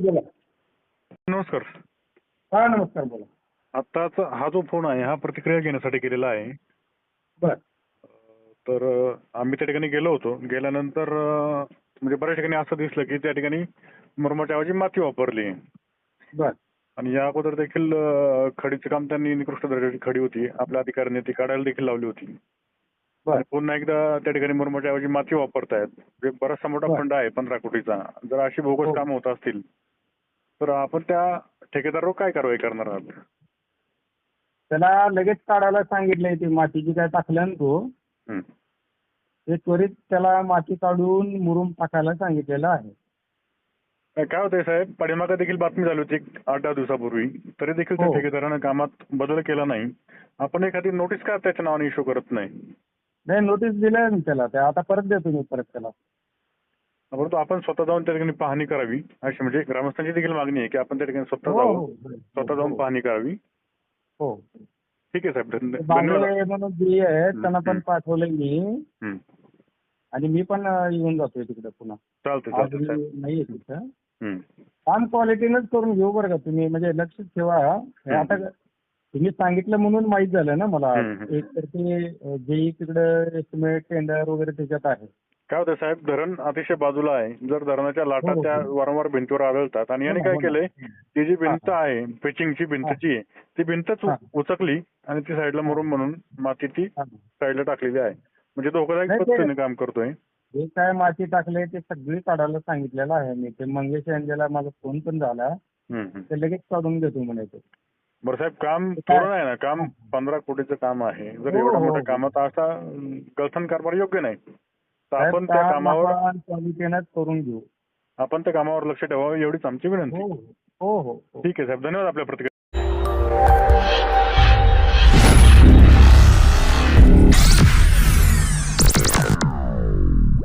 बोला. नमस्कार. हा नमस्कार बोला. आत्ताचा हा जो फोन आहे हा प्रतिक्रिया घेण्यासाठी केलेला आहे. बर. तर अं, आम्ही त्या ठिकाणी गेलो होतो. गेल्यानंतर अं, म्हणजे बऱ्याच ठिकाणी असं दिसलं की त्या ठिकाणी मुरमाच्या ऐवजी माती वापरली. बर. आणि या अगोदर देखील अं, खडीचं काम त्यांनी निकृष्ट दर्जाची खडी होती. आपल्या अधिकाऱ्यांनी ती काढायला देखील लावली होती. बर. आणि पुन्हा एकदा त्या ठिकाणी मुरमाच्या ऐवजी माती वापरतायत. म्हणजे बराचसा मोठा बर. फंड आहे पंधरा कोटीचा. जर अशी बोगस हो. कामं होत असतील तर आपण त्या ठेकेदारावर काय कारवाई करणार आहात? त्याला लगेच काढायला सांगितलंय ती मातीची काय टाकलं ना तू हं. ते त्वरित त्याला माती काढून मुरुम टाकायला सांगितलेलं आहे. काय होतंय साहेब? पाठीमागं देखील बातमी झाली होती एक आठ दहा दिवसापूर्वी. तरी देखील त्या हो. ठेकेदारानं कामात बदल केला नाही. आपण एखादी नोटीस का त्याच्या नावाने इश्यू करत नाही? नाही नोटीस दिलंय ना त्याला. ते आता परत देतो मी परत त्याला. परंतु आपण स्वतः जाऊन त्या ठिकाणी पाहणी करावी. अशी म्हणजे ग्रामस्थांची देखील मागणी आहे की आपण त्या ठिकाणी स्वतः हो, जाऊन हो, स्वतः जाऊन हो. पाहणी करावी. हो. ठीक आहे साहेब धन्य- धन्यवाद. बांगडे म्हणून जी आहे त्यांना पण हं. पाठवलंय मी. हं. आणि मी पण अं, येऊन जातोय तिकडे पुन्हा. चालतंय आज चालतंय साहेब. मी नाहीये तिथं. हं. काम क्वालिटीनंच करून घेऊ बरं का तुम्ही म्हणजे लक्ष ठेवा. हे आता तुम्ही सांगितलं म्हणून माहीत झालं ना मला. हम्म, हम्म. एक तर ते जेई तिकडे एस्टिमेट टेंडर वगैरे त्याच्यात आहे. काय होतं साहेब धरण अतिशय बाजूला आहे. जर धरणाच्या लाटा हो, हो. त्या वारंवार भिंतीवर आढळतात आणि यांनी हो काय. केलंय ती जी भिंत आहे पिचिंगची भिंतची आहे ती भिंतच. उचकली आणि ती साईडला मुरुम म्हणून माती ती. साईडला टाकलेली आहे. म्हणजे धोकादायक नाही, ते- पद्धतीने काम करतोय. जे काय माती टाकले ते सगळी काढायला सांगितलेलं आहे मी. ते मंगेश यांच्याला माझा फोन पण झाला. हम्म, हम्म. ते लगेच काढून देतो म्हणायचं बरं साहेब काम ते थोडं नाही ना? काम पंधरा कोटीचं काम आहे. जर हो, एवढ्या हो, मोठ्या हो. कामात असा अं, गलथन कारभार योग्य नाही. तर आपण त्या कामावर करून घेऊ. आपण त्या कामावर लक्ष ठेवावं एवढीच आमची विनंती. हो हो हो हो. ठीक आहे साहेब धन्यवाद आपल्या प्रतिक्रिया